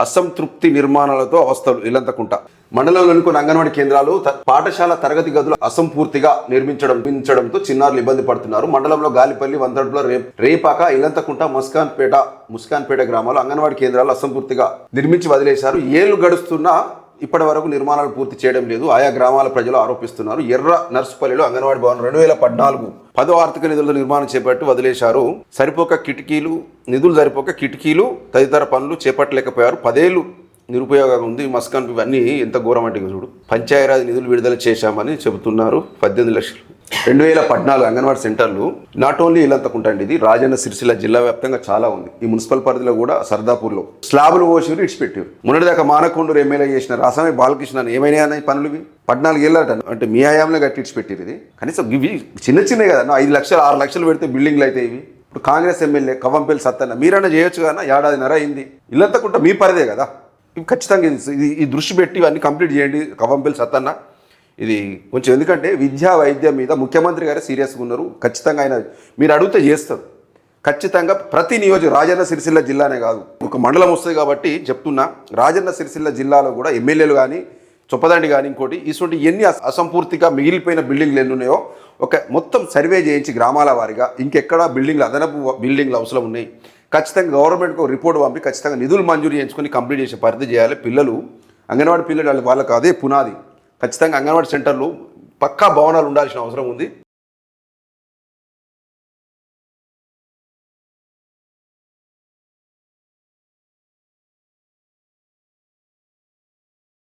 అసంతృప్తి నిర్మాణాలతో అవస్థలు ఇల్లంతకుంట మండలంలోని కొన్ని అంగన్వాడీ కేంద్రాలు త- పాఠశాల తరగతి గదులు అసంపూర్తిగా నిర్మించడం నిర్మించడంతో చిన్నారులు ఇబ్బంది పడుతున్నారు. మండలంలో గాలిపల్లి వంతడుపుల రేప్ రేపాక ఇల్లంతకుంట ముస్కాన్పేట ముస్కాన్పేట గ్రామాలు అంగన్వాడీ కేంద్రాలు అసంపూర్తిగా నిర్మించి వదిలేశారు. ఏళ్ళు గడుస్తున్నా ఇప్పటి వరకు నిర్మాణాలు పూర్తి చేయడం లేదు. ఆయా గ్రామాల ప్రజలు ఆరోపిస్తున్నారు. ఎర్ర నర్సుపల్లిలో అంగన్వాడీ భవన్ రెండు వేల పద్నాలుగు పదో ఆర్థిక నిధులతో నిర్మాణం చేపట్టి వదిలేశారు. సరిపోక కిటికీలు నిధులు సరిపోక కిటికీలు తదితర పనులు చేపట్టలేకపోయారు. పదేళ్ళు నిరుపయోగంగా ఉంది. మస్కాన్ ఇవన్నీ ఎంత ఘోరం అంటే చూడు. పంచాయరాజ్ నిధులు విడుదల చేశామని చెబుతున్నారు పద్దెనిమిది లక్షలు. రెండు వేల పద్నాలుగు అంగన్వాడీ సెంటర్లు నాట్ ఓన్లీ ఇల్లంతకుంటండి ఇది రాజన్న సిరిసిల్ల జిల్లా వ్యాప్తంగా చాలా ఉంది. ఈ మున్సిపల్ పరిధిలో కూడా సర్దాపూర్లో స్లాబులు పోసిరు ఇడిచిపెట్టారు మొన్నటిదాకా మానకొండూరు ఎమ్మెల్యే చేసిన రాసమే బాలకృష్ణ ఏమైనా అన్న పనులు ఇవి పద్నాలుగు ఏళ్ళట అంటే మీ హయాంలో కట్టి ఇడిచిపెట్టారు ఇది. కనీసం ఇవి చిన్న చిన్నవి కదా ఐదు లక్షలు ఆరు లక్షలు పెడితే బిల్డింగ్లు అయితే ఇవి? ఇప్పుడు కాంగ్రెస్ ఎమ్మెల్యే కవ్వంపల్లి సత్తన్న మీరన్నా చేయొచ్చు కదా ఏడాదిన్నర అయింది. ఇల్లంతకుంటే మీ పరిదే కదా. ఇవి ఖచ్చితంగా ఇది- ఇది ఈ దృష్టి పెట్టి ఇవన్నీ కంప్లీట్ చేయండి కవ్వంపల్లి సత్తన్న ఇది కొంచెం ఎందుకంటే విద్యా వైద్యం మీద ముఖ్యమంత్రి గారే సీరియస్గా ఉన్నారు. ఖచ్చితంగా ఆయన మీరు అడిగితే చేస్తారు. ఖచ్చితంగా ప్రతి నియోజక రాజన్న సిరిసిల్ల జిల్లానే కాదు. ఒక మండలం వస్తుంది కాబట్టి చెప్తున్నా. రాజన్న సిరిసిల్ల జిల్లాలో కూడా ఎమ్మెల్యేలు కానీ చొప్పదండి కానీ ఇంకోటి ఇటువంటి ఎన్ని అసంపూర్తిగా మిగిలిపోయిన బిల్డింగ్లు ఎన్ని ఉన్నాయో ఒక మొత్తం సర్వే చేయించి గ్రామాల వారిగా ఇంకెక్కడ బిల్డింగ్లు అదనపు బిల్డింగ్లు అవసరం ఉన్నాయి. ఖచ్చితంగా గవర్నమెంట్కి ఒక రిపోర్ట్ పంపి ఖచ్చితంగా నిధులు మంజూరు చేయించుకొని కంప్లీట్ చేసే పరిధి చేయాలి. పిల్లలు అంగన్వాడీ పిల్లలు వాళ్ళకి అదే పునాది. ఖచ్చితంగా అంగన్వాడీ సెంటర్లు పక్కా భవనాలు ఉండాల్సిన అవసరం ఉంది.